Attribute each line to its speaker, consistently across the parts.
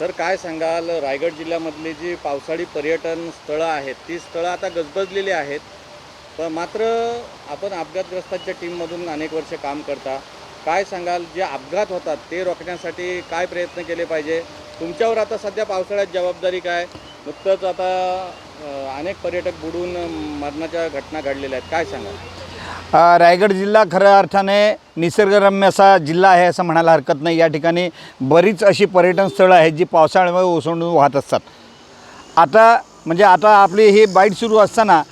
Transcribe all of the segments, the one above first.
Speaker 1: तर काय सांगाल रायगड जिल्ह्यामधली जी पावसाळी पर्यटन स्थळं आहेत ती स्थळं आता गजबजलेली आहेत. पण मात्र आपण अपघातग्रस्तांच्या टीममधून अनेक वर्ष काम करता. काय सांगाल जे अपघात होतात ते रोखण्यासाठी काय प्रयत्न केले पाहिजे? तुमच्यावर आता सध्या पावसाळ्यात जबाबदारी काय? नुकतंच आता अनेक पर्यटक बुडून मरणाच्या घटना घडलेल्या आहेत. काय सांगाल?
Speaker 2: रायगड जिल्हा खऱ्या अर्थाने निसर्गरम्य असा जिल्हा आहे असं म्हणायला हरकत नाही. या ठिकाणी बरीच अशी पर्यटन स्थळं आहेत जी पावसाळ्यामुळे ओसंडून वाहत असतात. आता म्हणजे आता आपली ही बाईट सुरू असताना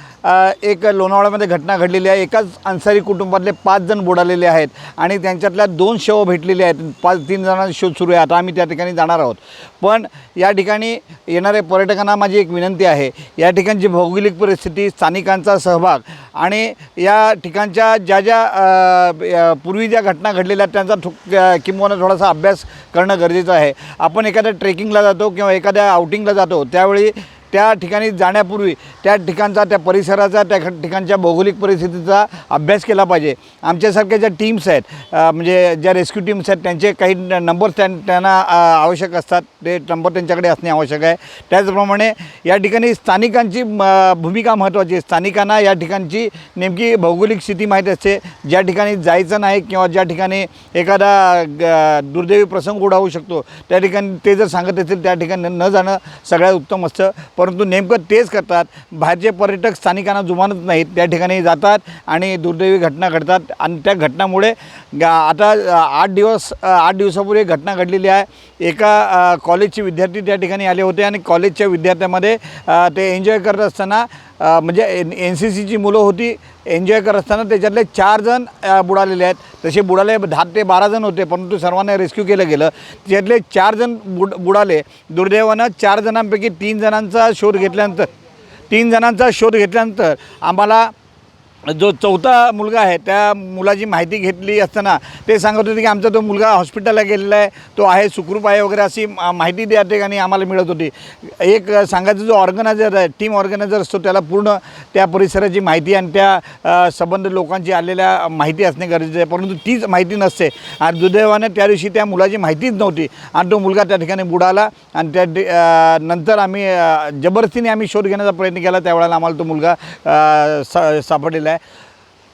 Speaker 2: एक लोणावळ्यामध्ये घटना घडलेली आहे. एकाच अन्सारी कुटुंबातले पाच जण बुडालेले आहेत आणि त्यांच्यातल्या दोन शव भेटलेले आहेत. पाच तीन जणांचा शोध सुरू आहे. आता आम्ही त्या ठिकाणी जाणार आहोत. पण या ठिकाणी येणाऱ्या पर्यटकांना माझी एक विनंती आहे. या ठिकाणची भौगोलिक परिस्थिती स्थानिकांचा सहभाग आणि या ठिकाणच्या ज्या ज्या पूर्वी ज्या घटना घडलेल्या आहेत त्यांचा थो किंवा किंबहुना थोडासा अभ्यास करणं गरजेचं आहे. आपण एखाद्या ट्रेकिंगला जातो किंवा एखाद्या आउटिंगला जातो त्यावेळी त्या ठिकाणी जाण्यापूर्वी त्या ठिकाणचा त्या परिसराचा त्या ठिकाणच्या भौगोलिक परिस्थितीचा अभ्यास केला पाहिजे. आमच्यासारख्या ज्या टीम्स आहेत म्हणजे ज्या रेस्क्यू टीम्स आहेत त्यांचे काही नंबर त्यां त्यांना आवश्यक असतात. ते नंबर त्यांच्याकडे असणे आवश्यक आहे. त्याचप्रमाणे या ठिकाणी स्थानिकांची भूमिका महत्त्वाची आहे. स्थानिकांना या ठिकाणची नेमकी भौगोलिक स्थिती माहीत असते. ज्या ठिकाणी जायचं नाही किंवा ज्या ठिकाणी एखादा दुर्दैवी प्रसंग ओढावू शकतो त्या ठिकाणी ते जर सांगत असतील त्या ठिकाणी न जाणं सगळ्यात उत्तम असतं. परंतु नेमकं तेच करतात. बाहेरचे पर्यटक स्थानिकांना जुमानत नाहीत. त्या ठिकाणी जातात आणि दुर्दैवी घटना घडतात. आणि त्या घटनामुळे आता आठ दिवस आठ दिवसापूर्वी घटना घडलेली आहे. एका कॉलेजचे विद्यार्थी त्या ठिकाणी आले होते आणि कॉलेजच्या विद्यार्थ्यामध्ये ते एन्जॉय करत असताना म्हणजे एन एन सी सीची मुलं होती एन्जॉय करत असताना त्याच्यातले चार जण बुडालेले आहेत. तसे बुडाले दहा ते बारा जण होते परंतु सर्वांना रेस्क्यू केलं गेलं. त्याच्यातले चार जण बुड बुडाले. दुर्दैवानं चार जणांपैकी तीन जणांचा शोध घेतल्यानंतर तीन जणांचा शोध घेतल्यानंतर आम्हाला जो चौथा मुलगा आहे त्या मुलाची माहिती घेतली असताना ते सांगत होते की आमचा तो मुलगा हॉस्पिटलला गेलेला आहे तो आहे सुखरूप आहे वगैरे अशी माहिती त्या ठिकाणी आम्हाला मिळत होती. एक सांगायचं जो ऑर्गनायझर आहे टीम ऑर्गनायझर असतो त्याला पूर्ण त्या परिसराची माहिती आणि त्या संबंध लोकांची आलेल्या माहिती असणे गरजेचं आहे. परंतु तीच माहिती नसते. आणि दुर्दैवाने त्या दिवशी त्या मुलाची माहितीच नव्हती. आणि तो मुलगा त्या ठिकाणी बुडाला आणि त्या नंतर आम्ही जबरदस्तीने आम्ही शोध घेण्याचा प्रयत्न केला. त्यावेळेला आम्हाला तो मुलगा सा सापडलेला आहे.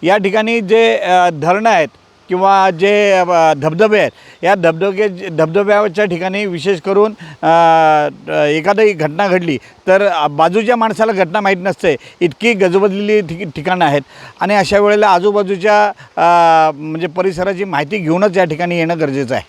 Speaker 2: या ठिकाणी जे धरणं आहेत किंवा जे धबधबे आहेत या धबधबे धबधब्याच्या ठिकाणी विशेष करून एखादी घटना घडली तर बाजूच्या माणसाला घटना माहीत नसते. इतकी गजबजलेली ठि ठिकाणं आहेत. आणि अशा वेळेला आजूबाजूच्या म्हणजे परिसराची माहिती घेऊनच या ठिकाणी येणं गरजेचं आहे.